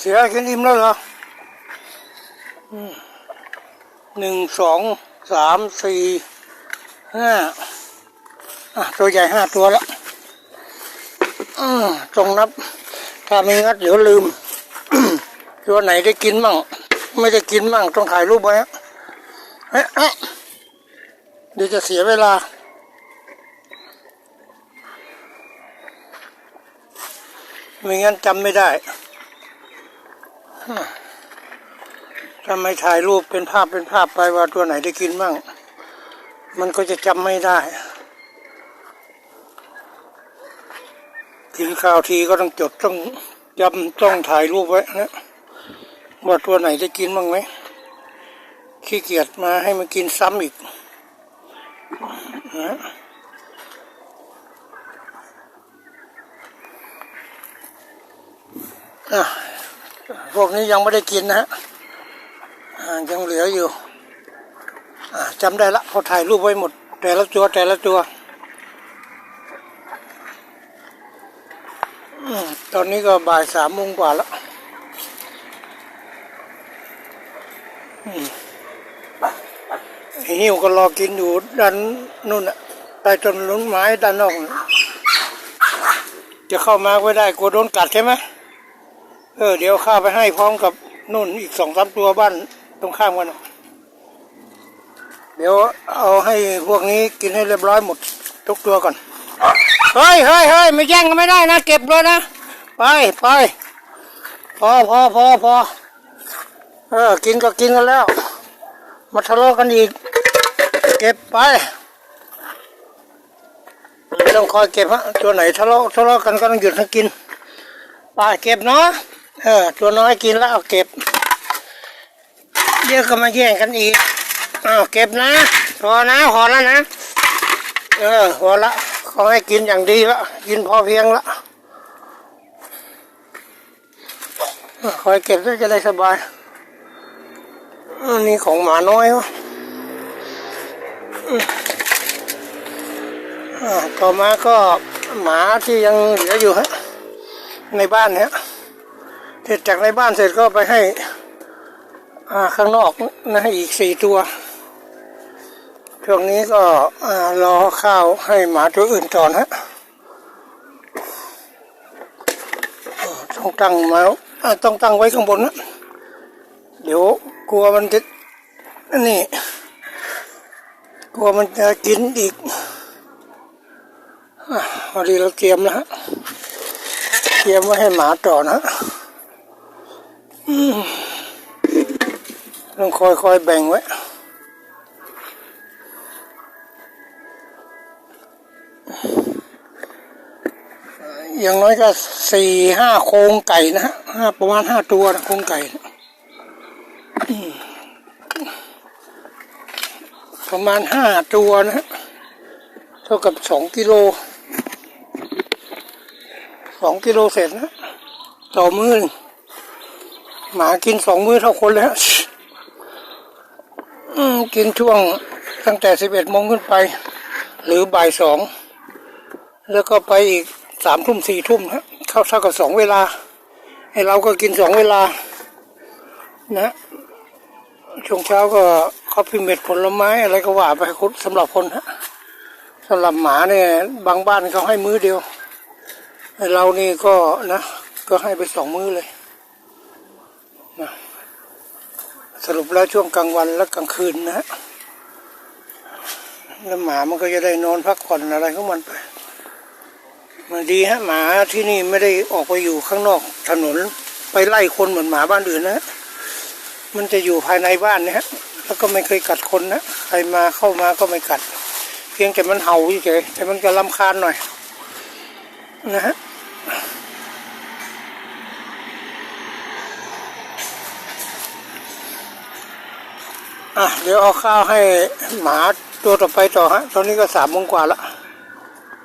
เสียกินอิ่มแล้วเหรอหนึ่งสองสามสี่ห้าอะตัวใหญ่ห้าตัวแล้วตรงนับ ถ้าไม่งัดเดี๋ยวลืม ตัวไหนได้กินมั่งไม่ได้กินมั่งต้องถ่ายรูปไว้เอ๊ะเอ๊ะเดี๋ยวจะเสียเวลาไม่งั้นจำไม่ได้ ถ้าไม่ถ่ายรูปเป็นภาพเป็นภาพไปว่าตัวไหนได้กินบ้าง มันก็จะจำไม่ได้ กินข้าวทีก็ต้องจดต้องจำต้องถ่ายรูปไว้นะว่าตัวไหนได้กินบ้างไหมขี้เกียจมาให้มันกินซ้ำอีกนะอะ พวกนี้ยังไม่ได้กินนะฮะยังเหลืออยู่จำได้ละเขาถ่ายรูปไว้หมด แต่ละตัวแต่ละตัวอตอนนี้ก็บ่ายสามโมงกว่าแล้วหิวก็รอกินอยู่ด้านนู่นน่ะใต้ต้นลุ้นไม้ด้านนอก จะเข้ามาไม่ได้กลัวโดนกัดใช่ไหม เออเดี๋ยวข้าไปให้พร้อมกับนุ่นอีกสองสามตัวบ้านตรงข้ามกันเดี๋ยวเอาให้พวกนี้กินให้เรียบร้อยหมดทุกตัวก่อนเฮ้ยเฮ้ยเฮ้ยไม่แย่งกันไม่ได้นะ เก็บเลยนะ ไปไปพอพอพอพอเออกินก็กินกันแล้ว มาทะเลาะกันอีก เก็บไปไม่ต้องคอยเก็บฮะตัวไหนทะเลาะทะเลาะกันก็ต้องหยุดให้กินไปเก็บเนาะ เออ ตัวน้อยกินแล้วเอาเก็บ เดี๋ยวก็มาแย่งกันอีกเอาเก็บนะพอนะพอแล้วนะ เออพอละขอให้กินอย่างดีละกินพอเพียงละเออคอยเก็บแล้วจะได้สบายอันนี้ของหมาน้อยวะอืมอ่าต่อมาก็หมาที่ยังเหลืออยู่ฮะในบ้านเนี่ย เสร็จจากในบ้านเสร็จก็ไปให้อ่าข้างนอกนะอีกสี่ตัวช่วงนี้ก็รอข้าวให้หมาตัวอื่นก่อนฮะต้องตั้งมาต้องตั้งไว้ข้างบนนะเดี๋ยวกลัวมันจะนี่กลัวมันจะกินอีกอ่าพอดีเราเตรียมแล้วฮะเตรียมไว้ให้หมาต่อนะ ต้องคอยคอยแบ่งไว้ อย่างน้อยก็สี่ห้าโครงไก่นะฮะห้าประมาณห้าตัวนะโครงไก่ประมาณห้าตัวนะฮะเท่ากับสองกิโลสองกิโลเสร็จนะ ต่อมือ หมากินสองมื้อเท่าคนเลยฮะกินช่วงตั้งแต่สิบเอ็ดโมงขึ้นไป หรือบ่ายสองแล้วก็ไปอีกสามทุ่มสี่ทุ่มฮะเข้าเท่ากับสองเวลาไอเราก็กินสองเวลา นะช่วงเช้าก็ข้าวพิเม็ดผลไม้อะไรก็ว่าไปคุณสำหรับคนฮะสำหรับหมาเนี่ยบางบ้านเขาให้มื้อเดียวเรานี่ก็นะ ก็ให้ไปสองมื้อเลย สรุปแล้วช่วงกลางวันและกลางคืนนะแล้วหมามันก็จะได้นอนพักผ่อนอะไรของมันไปมันดีฮะหมาที่นี่ไม่ได้ออกไปอยู่ข้างนอกถนนไปไล่คนเหมือนหมาบ้านอื่นนะมันจะอยู่ภายในบ้านนะฮะแล้วก็ไม่เคยกัดคนนะใครมาเข้ามาก็ไม่กัด เพียงแต่มันเห่าเฉยแต่มันก็ลำคาญหน่อยนะฮะ อะเดี๋ยวเอาข้าวให้หมาตัวต่อไปต่อฮะ ตอนนี้ก็สามโมงกว่าละ